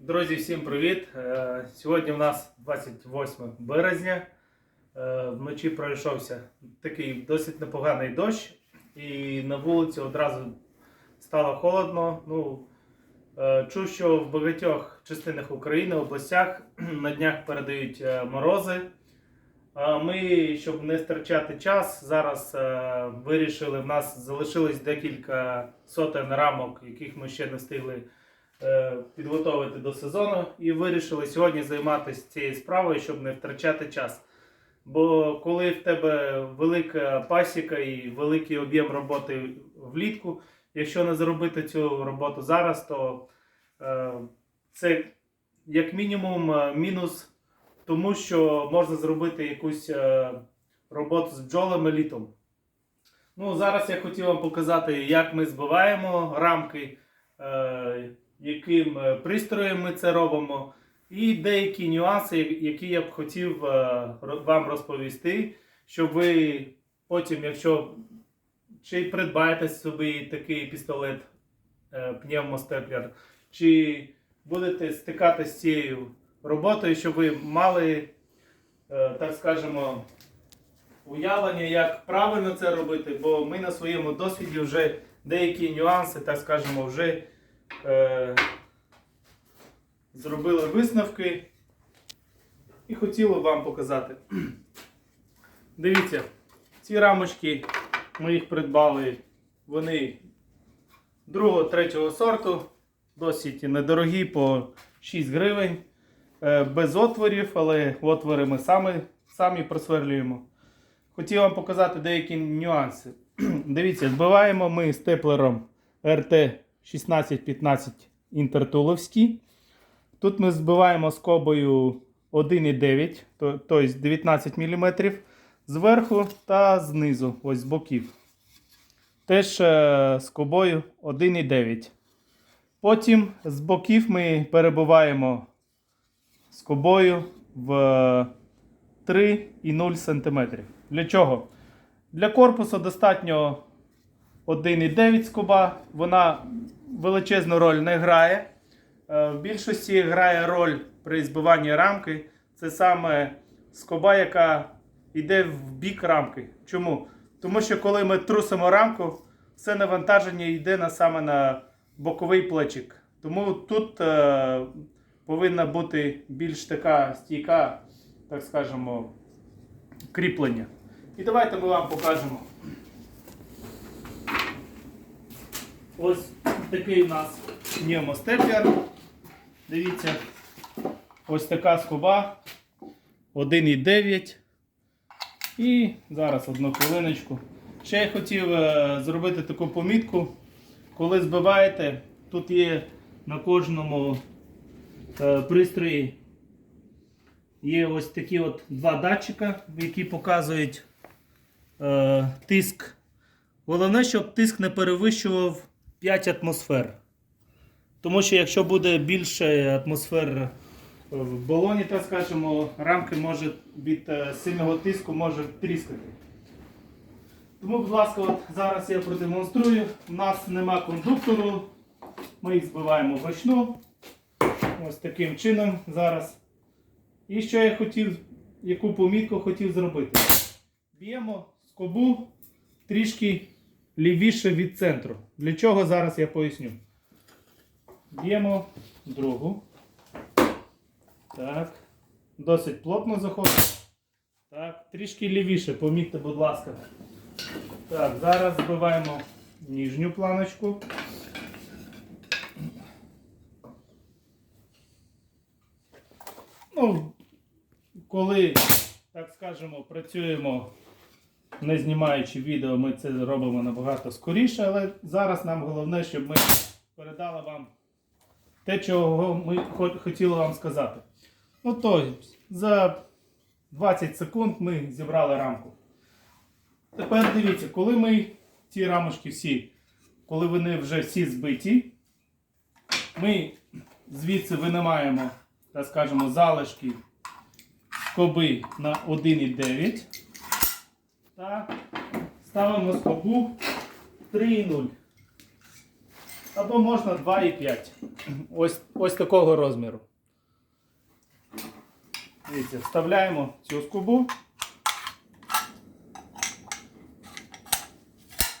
Друзі, всім привіт! Е, Сьогодні у нас 28 березня. Е, Вночі пройшовся такий досить непоганий дощ, і на вулиці одразу стало холодно. Ну, е, чув, що в багатьох частинах України, областях на днях передають морози. Ми, щоб не втрачати час, зараз вирішили. В нас залишилось декілька сотень рамок, яких ми ще не встигли е, підготовити до сезону, і вирішили сьогодні займатися цією справою, щоб не втрачати час. Бо коли в тебе велика пасіка і великий об'єм роботи влітку, якщо не зробити цю роботу зараз, то е, це як мінімум е, мінус тому, що можна зробити якусь е, роботу з бджолами літом. Ну, зараз я хотів вам показати, як ми збиваємо рамки, е, яким е, пристроєм ми це робимо, і деякі нюанси, які я б хотів е, вам розповісти, щоб ви потім, якщо чи придбаєте собі такий пістолет е, пневмостеплер, чи будете стикатися з цією роботою, щоб ви мали, так скажемо, уявлення, як правильно це робити, бо ми на своєму досвіді вже деякі нюанси, так скажемо, вже е, зробили висновки і хотіли вам показати. Дивіться, ці рамочки ми їх придбали, вони другого, третього сорту, досить недорогі по 6 гривень. Е, без отворів, але отвори ми самі, самі просверлюємо. Хотів вам показати деякі нюанси. Дивіться, збиваємо ми степлером РТ 1615 інтертуловський. Тут ми збиваємо скобою 1,9, то- тобто 19 мм зверху та знизу, ось з боків. Теж е, скобою 1,9. Потім з боків ми перебуваємо скобою в 3,0 см. Для чого? Для корпусу достатньо 1,9 скоба. Вона величезну роль не грає. Е, В більшості грає роль при збиванні рамки. Це саме скоба, яка йде в бік рамки. Чому? Тому що коли ми трусимо рамку, все навантаження йде на саме на боковий плечик. Тому тут е, повинна бути більш така стійка, так скажемо, кріплення. І давайте ми вам покажемо. Ось такий у нас пневмостеплер. Дивіться, ось така скоба 1,9. І зараз одну хвилиночку. Ще я хотів е, зробити таку помітку. Коли збиваєте, тут є на кожному е, пристрої є ось такі от два датчика, які показують е, тиск. Головне, щоб тиск не перевищував 5 атмосфер. Тому що якщо буде більше атмосфер в балоні, так скажемо, рамки може від е, сильного тиску може тріскати. Тому, будь ласка, от зараз я продемонструю. У нас нема кондуктору. Ми їх збиваємо вручну. Ось таким чином зараз. І що я хотів, яку помітку хотів зробити? Б'ємо скобу трішки лівіше від центру. Для чого зараз я поясню. Б'ємо другу. Так. Досить плотно заходить. Так, трішки лівіше, помітьте, будь ласка. Так, зараз збиваємо нижню планочку. Ну, коли, так скажемо, працюємо не знімаючи відео, ми це робимо набагато скоріше, але зараз нам головне, щоб ми передали вам те, чого ми хотіли вам сказати. Ну, то за 20 секунд ми зібрали рамку. Тепер дивіться, коли ми ці рамочки всі, коли вони вже всі збиті, ми звідси винімаємо, так скажемо, залишки скоби на 1,9 та ставимо скобу 3,0. Або можна 2,5. Ось, ось такого розміру. Дивіться, вставляємо цю скобу.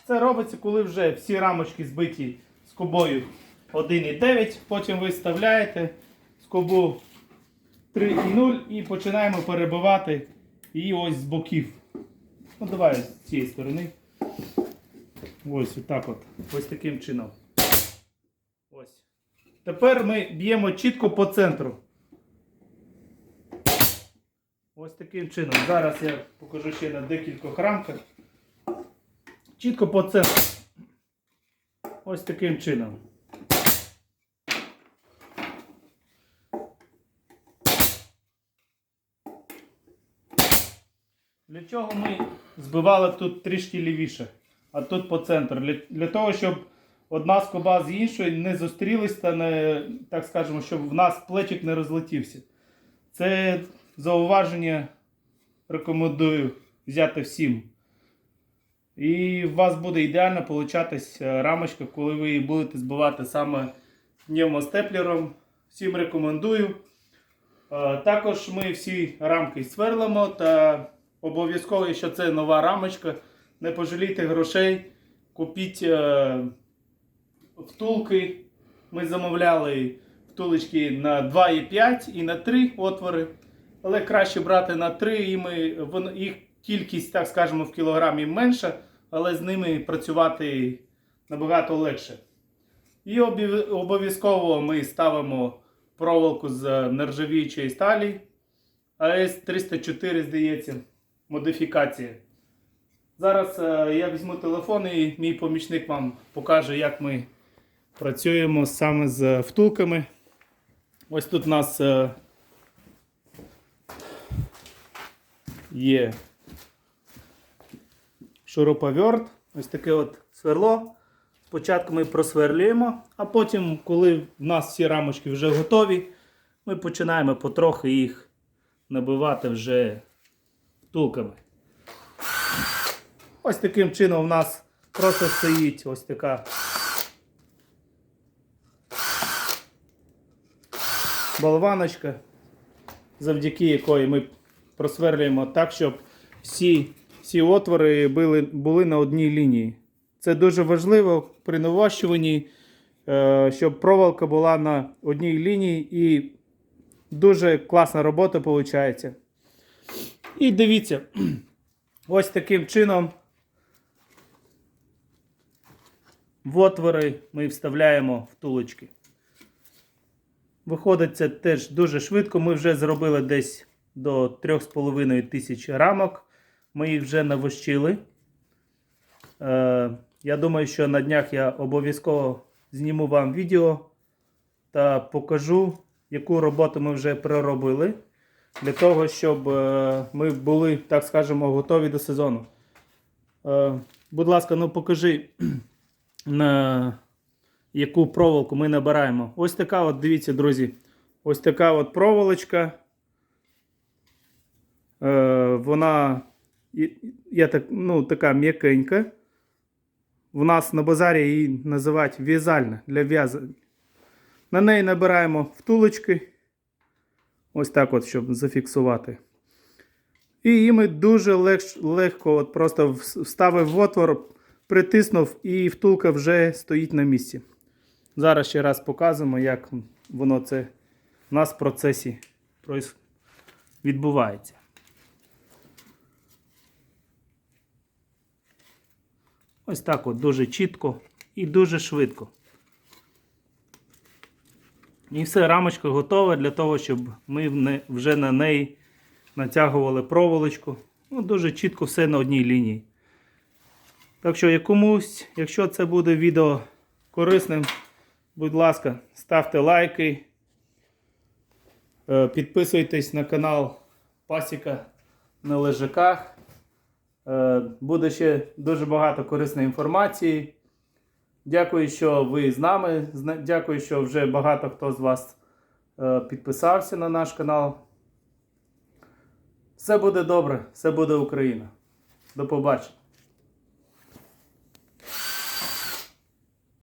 Це робиться, коли вже всі рамочки збиті скобою 1,9. Потім ви вставляєте скобу 3,0 і починаємо перебивати її ось з боків. Ну, давай з цієї сторони. Ось отак от. Ось таким чином. Ось. Тепер ми б'ємо чітко по центру. Ось таким чином. Зараз я покажу ще на декількох рамках. Чітко по центру. Ось таким чином. Для чого ми збивали тут трішки лівіше, а тут по центру? Для, для того, щоб одна скоба з іншою не зустрілись та не, так скажемо, щоб в нас плечик не розлетівся. Це зауваження рекомендую взяти всім. І у вас буде ідеально получатись е, рамочка, коли ви її будете збивати саме пневмостеплером. Всім рекомендую. Е, Також ми всі рамки сверлимо та обов'язково, якщо це нова рамочка, не пожалійте грошей, купіть е, втулки. Ми замовляли втулочки на 2,5 і на 3 отвори. Але краще брати на 3, і ми, вон- їх кількість, так скажемо, в кілограмі менша, але з ними працювати набагато легше. І обов'язково ми ставимо проволоку з нержавіючої сталі. АС 304, здається, модифікація. Зараз е, я візьму телефон і мій помічник вам покаже, як ми працюємо саме з втулками. Ось тут у нас е, є шуруповерт, ось таке от сверло. Спочатку ми просверлюємо, а потім, коли в нас всі рамочки вже готові, ми починаємо потрохи їх набивати вже втулками. Ось таким чином у нас просто стоїть ось така болваночка, завдяки якої ми просверлюємо так, щоб всі, всі отвори були, були на одній лінії. Це дуже важливо при навощуванні, е, щоб проволока була на одній лінії і дуже класна робота виходить. І дивіться, ось таким чином в отвори ми вставляємо втулочки. Виходить це теж дуже швидко. Ми вже зробили десь до 3,5 тисяч рамок. Ми їх вже навощили. Е, я думаю, що на днях я обов'язково зніму вам відео та покажу, яку роботу ми вже проробили. Для того, щоб е, ми були, так скажемо, готові до сезону. Е, будь ласка, ну покажи, на яку проволоку ми набираємо. Ось така, от, дивіться, друзі, ось така от проволочка. Е, вона я так, ну, така м'якенька. В нас на базарі її називають в'язальна для в'язання. На неї набираємо втулочки. Ось так, от, щоб зафіксувати. І її ми дуже легш, легко от просто вставив в отвор, притиснув, і втулка вже стоїть на місці. Зараз ще раз показуємо, як воно це у нас в процесі відбувається. Ось так от дуже чітко і дуже швидко. І все, рамочка готова для того, щоб ми вже на неї натягували проволочку. Ну, дуже чітко все на одній лінії. Так що якомусь, якщо це буде відео корисним, будь ласка, ставте лайки, е, підписуйтесь на канал Пасіка на лежаках. Е, Буде ще дуже багато корисної інформації. Дякую, що ви з нами. Дякую, що вже багато хто з вас е, підписався на наш канал. Все буде добре, все буде Україна. До побачення.